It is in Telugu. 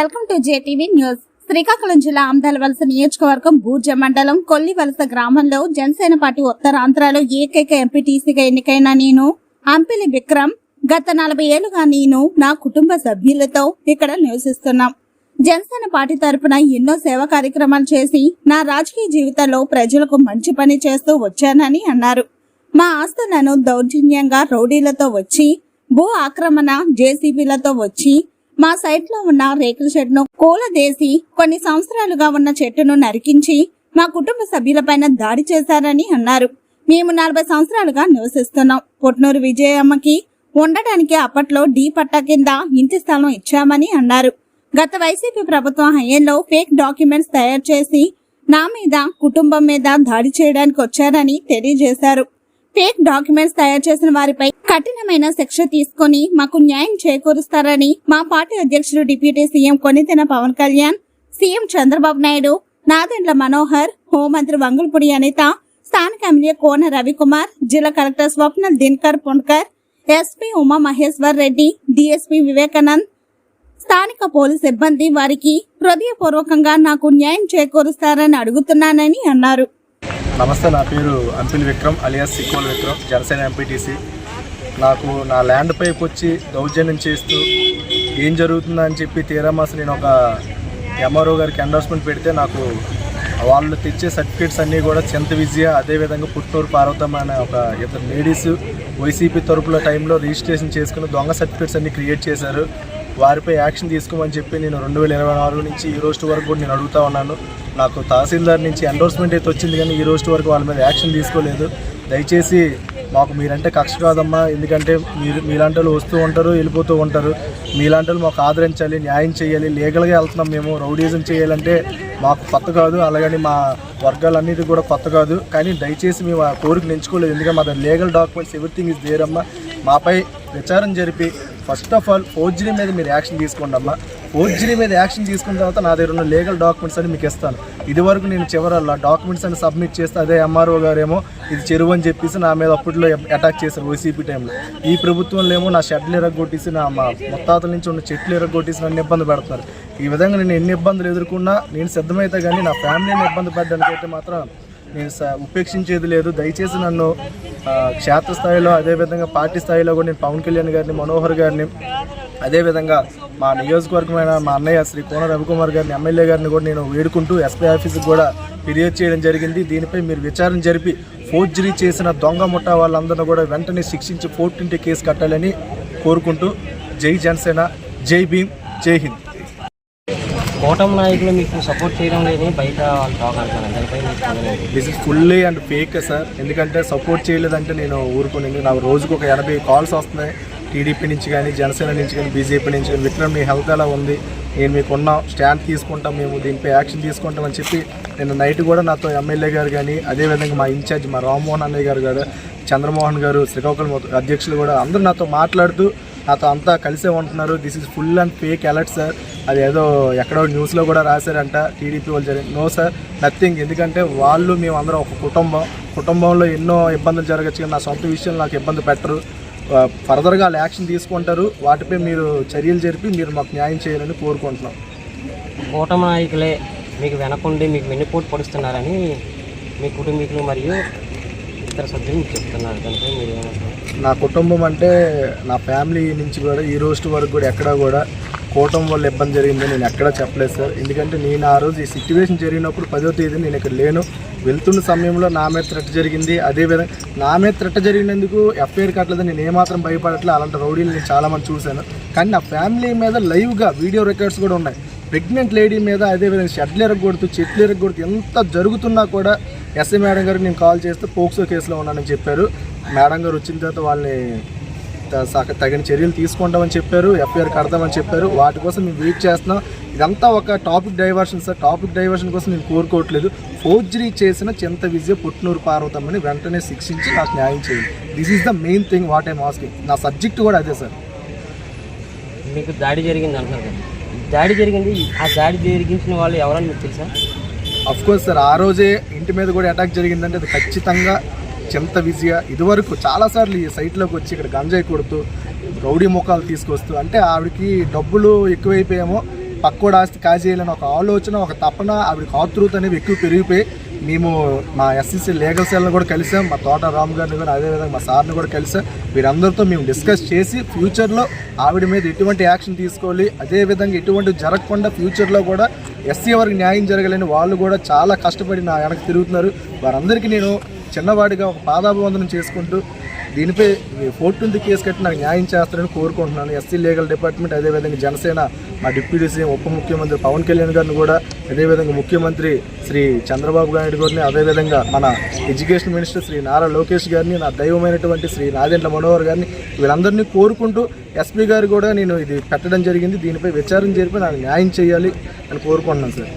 Welcome to JTV news. Srikakulam జిల్లా ఆమదాలవలస నియోజకవర్గం బూర్జ మండలం కొల్లివలస గ్రామంలో జనసేన పార్టీ ఉత్తరాంధ్రలో ఏకైక ఎంపీటీసీగా ఎన్నికైన నేను అంపిలి విక్రమ్ గత నలభై ఏళ్ళుగా నేను నా కుటుంబ సభ్యులతో ఇక్కడ నివసిస్తున్నాం. జనసేన పార్టీ తరపున ఎన్నో సేవా కార్యక్రమాలు చేసి నా రాజకీయ జీవితంలో ప్రజలకు మంచి పని చేస్తూ వచ్చానని అన్నారు. మా ఆస్తులను దౌర్జన్యంగా రౌడీలతో వచ్చి భూ ఆక్రమణ జేసీబీలతో వచ్చి మా సైట్లో ఉన్న రేకుల షెడ్ను కూలదేసి కొన్ని సంవత్సరాలుగా ఉన్న చెట్టును నరికించి మా కుటుంబ సభ్యులపైన దాడి చేశారని అన్నారు. మేము నలభై సంవత్సరాలుగా నివసిస్తున్నాం. పుట్నూరు విజయమ్మకి ఉండటానికి అప్పట్లో డీ పట్టా కింద ఇంటి స్థలం ఇచ్చామని అన్నారు. గత వైసీపీ ప్రభుత్వం హయాంలో ఫేక్ డాక్యుమెంట్స్ తయారు చేసి నా మీద కుటుంబం మీద దాడి చేయడానికి వచ్చారని తెలియజేశారు. ఫేక్ డాక్యుమెంట్స్ తయారు చేసిన వారిపై కఠినమైన శిక్ష తీసుకొని మాకు న్యాయం చేకూరుస్తారని మా పార్టీ అధ్యక్షుడు deputy CM Konidela Pawan Kalyan CM Chandrababu Naidu Nadendla Manohar హోంమంత్రి వంగులపూడి అనిత స్థానిక ఎమ్మెల్యే కోన రవికుమార్ జిల్లా collector Swapnil Dinakar Pundkar SP Uma Maheshwar Reddy DSP Vivekanand. స్థానిక పోలీస్ సిబ్బంది వారికి హృదయపూర్వకంగా నాకు న్యాయం చేకూరుస్తారని అడుగుతున్నానని అన్నారు. నమస్తే నా పేరు అంపిల్ విక్రమ్ అలియాస్ సిక్కోల్ విక్రమ్ జనసేన ఎంపీటీసీ నాకు నా ల్యాండ్ పైకి వచ్చి దౌర్జన్యం చేస్తూ ఏం జరుగుతుందని చెప్పి తీరామాస నేను ఒక ఎంఆర్ఓ గారికి ఎండోర్స్మెంట్ పెడితే నాకు వాళ్ళు తెచ్చే సర్టిఫికేట్స్ అన్నీ కూడా చింత విజయ అదేవిధంగా పుట్టూరు పార్వతమ్మ అనే ఒక ఇద్దరు లేడీస్ వైసీపీ తరపుల టైంలో రిజిస్ట్రేషన్ చేసుకుని దొంగ సర్టిఫికేట్స్ అన్ని క్రియేట్ చేశారు. వారిపై యాక్షన్ తీసుకోమని చెప్పి నేను రెండు వేల ఇరవై నాలుగు నుంచి ఈ రోజు వరకు కూడా నేను అడుగుతా ఉన్నాను. నాకు తహసీల్దార్ నుంచి ఎండోర్స్మెంట్ అయితే వచ్చింది కానీ ఈ రోజు వరకు వాళ్ళ మీద యాక్షన్ తీసుకోలేదు. దయచేసి మాకు మీరంటే కక్ష కాదమ్మా. ఎందుకంటే మీరు మీలాంటి వాళ్ళు వస్తూ ఉంటారు వెళ్ళిపోతూ ఉంటారు. మీలాంటి వాళ్ళు మాకు ఆదరించాలి న్యాయం చేయాలి. లీగల్గా వెళ్తున్నాం మేము. రౌడీజం చేయాలంటే మాకు కొత్త కాదు. అలాగని మా వర్గాలన్నిటి కూడా కొత్త కాదు. కానీ దయచేసి మేము ఆ కోరిక ఎంచుకోలేదు ఎందుకంటే మా లీగల్ డాక్యుమెంట్స్ ఎవ్రీథింగ్ ఇస్ దేరమ్మా మాపై విచారం జరిపి ఫస్ట్ ఆఫ్ ఆల్ ఫోర్జరీ మీద మీరు యాక్షన్ తీసుకోండి అమ్మా. ఫోర్జరీ మీద యాక్షన్ తీసుకున్న తర్వాత నా దగ్గర ఉన్న లీగల్ డాక్యుమెంట్స్ అని మీకు ఇస్తాను. ఇదివరకు నేను చివరల్లా డాక్యుమెంట్స్ అని సబ్మిట్ చేస్తే అదే ఎంఆర్ఓ గారేమో ఇది చెరువు అని చెప్పేసి నా మీద అప్పట్లో అటాక్ చేశారు వైసీపీ టైంలో ఈ ప్రభుత్వంలో ఏమో నా షెడ్లు ఎరగొట్టేసి నా మా ముత్తాతల నుంచి ఉన్న చెట్లు ఎరగొట్టేసి నన్ను ఇబ్బంది పెడుతున్నారు. ఈ విధంగా నేను ఎన్ని ఇబ్బందులు ఎదుర్కొన్నా నేను సిద్ధమైతే కానీ నా ఫ్యామిలీని ఇబ్బంది పెట్టడానికి అయితే మాత్రం నేను స- ఉపేక్షించేది లేదు. దయచేసి నన్ను క్షేత్రస్థాయిలో అదేవిధంగా పార్టీ స్థాయిలో కూడా నేను పవన్ కళ్యాణ్ గారిని మనోహర్ గారిని అదేవిధంగా మా నియోజకవర్గమైన మా అన్నయ్య శ్రీ కోన రవికుమార్ గారిని ఎమ్మెల్యే గారిని కూడా నేను వేడుకుంటూ ఎస్పీ ఆఫీస్కి కూడా ఫిర్యాదు చేయడం జరిగింది. దీనిపై మీరు విచారణ జరిపి ఫోర్జరీ చేసిన దొంగ ముఠా వాళ్ళందరినీ కూడా వెంటనే శిక్షించి ఫోర్టింటి కేసు కట్టాలని కోరుకుంటూ జై జనసేన జై భీమ్ జై హింద్. కూటమి నాయకులు మీకు సపోర్ట్ చేయడం లేదని బయట వాళ్ళు టాక్ అంటున్నారు this is fully and fake sir ఎందుకంటే సపోర్ట్ చేయలేదంటే నేను ఊరుకుని. నాకు రోజుకు ఒక ఎనభై కాల్స్ వస్తున్నాయి. టీడీపీ నుంచి కానీ జనసేన నుంచి కానీ బీజేపీ నుంచి కానీ. విక్రమ్ మీ హెల్త్ ఎలా ఉంది? నేను మీకు ఉన్నాం స్టాండ్ తీసుకుంటాం. మేము దీనిపై యాక్షన్ తీసుకుంటాం అని చెప్పి నేను నైట్ కూడా నాతో ఎమ్మెల్యే గారు కానీ అదేవిధంగా మా ఇన్ఛార్జ్ మా రామ్మోహన్ అన్నయ్య గారు కూడా చంద్రమోహన్ గారు శ్రీకాకుళం అధ్యక్షులు కూడా అందరూ నాతో మాట్లాడుతూ నాతో అంతా కలిసే ఉంటున్నారు. This is full and fake alert sir అది ఏదో ఎక్కడో న్యూస్లో కూడా రాశారంట. టీడీపీ వాళ్ళు జరిగింది నో సార్ నథింగ్ ఎందుకంటే వాళ్ళు మేమందరం ఒక కుటుంబం. కుటుంబంలో ఎన్నో ఇబ్బందులు జరగచ్చు కానీ నా సొంత విషయం నాకు ఇబ్బంది పెట్టరు. ఫర్దర్గా వాళ్ళు యాక్షన్ తీసుకుంటారు. వాటిపై మీరు చర్యలు జరిపి మీరు మాకు న్యాయం చేయాలని కోరుకుంటున్నాం. కూటమి నాయకులే మీకు వెనకుండి మీకు వెన్నుపోటు పడుస్తున్నారని మీ కుటుంబీకులు మరియు ఇతర సభ్యులు మీకు చెప్తున్నారు. కనుక మీరు ఏమంటారు నా కుటుంబం అంటే నా ఫ్యామిలీ నుంచి కూడా ఈ రోజు వరకు కూడా ఎక్కడా కూడా కూటం వల్ల ఇబ్బంది జరిగిందని నేను ఎక్కడా చెప్పలేదు సార్. ఎందుకంటే నేను ఆ రోజు ఈ సిచ్యువేషన్ జరిగినప్పుడు పదో తేదీ నేను ఇక్కడ లేను. వెళ్తున్న సమయంలో నా మీద త్రెట్ జరిగింది. అదేవిధంగా నా మీద త్రెట్ జరిగినందుకు ఎఫ్ఐఆర్ కట్టలేదు నేను ఏమాత్రం భయపడట్లేదు. అలాంటి రౌడీలు నేను చాలామంది చూశాను. కానీ నా ఫ్యామిలీ మీద లైవ్గా వీడియో రికార్డ్స్ కూడా ఉన్నాయి. ప్రెగ్నెంట్ లేడీ మీద అదేవిధంగా షెడ్లు ఎరగొడుతూ చెట్లు ఎరగొడుతూ ఎంత జరుగుతున్నా కూడా ఎస్ఐ మేడం గారికి నేను కాల్ చేస్తే పోక్సో కేసులో ఉన్నానని చెప్పారు. మేడం గారు వచ్చిన తర్వాత వాళ్ళని తగిన చర్యలు తీసుకుంటామని చెప్పారు ఎఫ్ఐఆర్ కడతామని చెప్పారు. వాటి కోసం మేము వెయిట్ చేస్తున్నాం. ఇదంతా ఒక topic diversion sir. Topic diversion కోసం నేను కోరుకోవట్లేదు. ఫోర్జరీ చేసిన చింత విజయ పుట్నూరు పార్వతమ్మని వెంటనే శిక్షించి నాకు న్యాయం చేయండి. This is the main thing what I'm asking నా సబ్జెక్ట్ కూడా అదే సార్. మీకు దాడి జరిగింది అంటున్నారు కదా. దాడి జరిగింది. ఆ దాడి జరిగించిన వాళ్ళు ఎవరని మీకు తెలుసా? అఫ్ కోర్స్ సార్ ఆ రోజే ఇంటి మీద కూడా అటాక్ జరిగిందంటే అది ఖచ్చితంగా చింత విజయ ఇదివరకు చాలాసార్లు ఈ సైట్లోకి వచ్చి ఇక్కడ గంజాయి కొడుతూ రౌడీ ముఖాలు తీసుకొస్తూ అంటే ఆవిడకి డబ్బులు ఎక్కువైపోయామో పక్కోడు ఆస్తి కాజేయాలని ఒక ఆలోచన ఒక తపన ఆవిడకి ఆతృత అనేవి ఎక్కువ పెరిగిపోయి మేము మా ఎస్సీసీ లీగల్ సెల్ని కూడా కలిసాం మా తోట రామ్ గారిని కూడా అదేవిధంగా మా సార్ని కూడా కలిసాం. వీరందరితో మేము డిస్కస్ చేసి ఫ్యూచర్లో ఆవిడ మీద ఎటువంటి యాక్షన్ తీసుకోవాలి అదేవిధంగా ఎటువంటి జరగకుండా ఫ్యూచర్లో కూడా ఎస్సీ వారికి న్యాయం జరగలేని వాళ్ళు కూడా చాలా కష్టపడి నా వెనక్కి తిరుగుతున్నారు. వారందరికీ నేను చిన్నవాడిగా ఒక పాదాభివందనం చేసుకుంటూ దీనిపై ఫోర్టీన్త్ కేసు కట్టి నాకు న్యాయం చేస్తారని కోరుకుంటున్నాను. ఎస్సీ లీగల్ డిపార్ట్మెంట్ అదేవిధంగా జనసేన మా డిప్యూటీ సీఎం ఉప ముఖ్యమంత్రి పవన్ కళ్యాణ్ గారిని కూడా అదేవిధంగా ముఖ్యమంత్రి శ్రీ చంద్రబాబు నాయుడు గారిని అదేవిధంగా మన ఎడ్యుకేషన్ మినిస్టర్ శ్రీ నారా లోకేష్ గారిని నా దైవమైనటువంటి శ్రీ నాదెండ్ల మనోహర్ గారిని వీళ్ళందరినీ కోరుకుంటూ ఎస్పీ గారు కూడా నేను ఇది పెట్టడం జరిగింది. దీనిపై విచారణ జరిపి నాకు న్యాయం చేయాలి అని కోరుకుంటున్నాను సార్.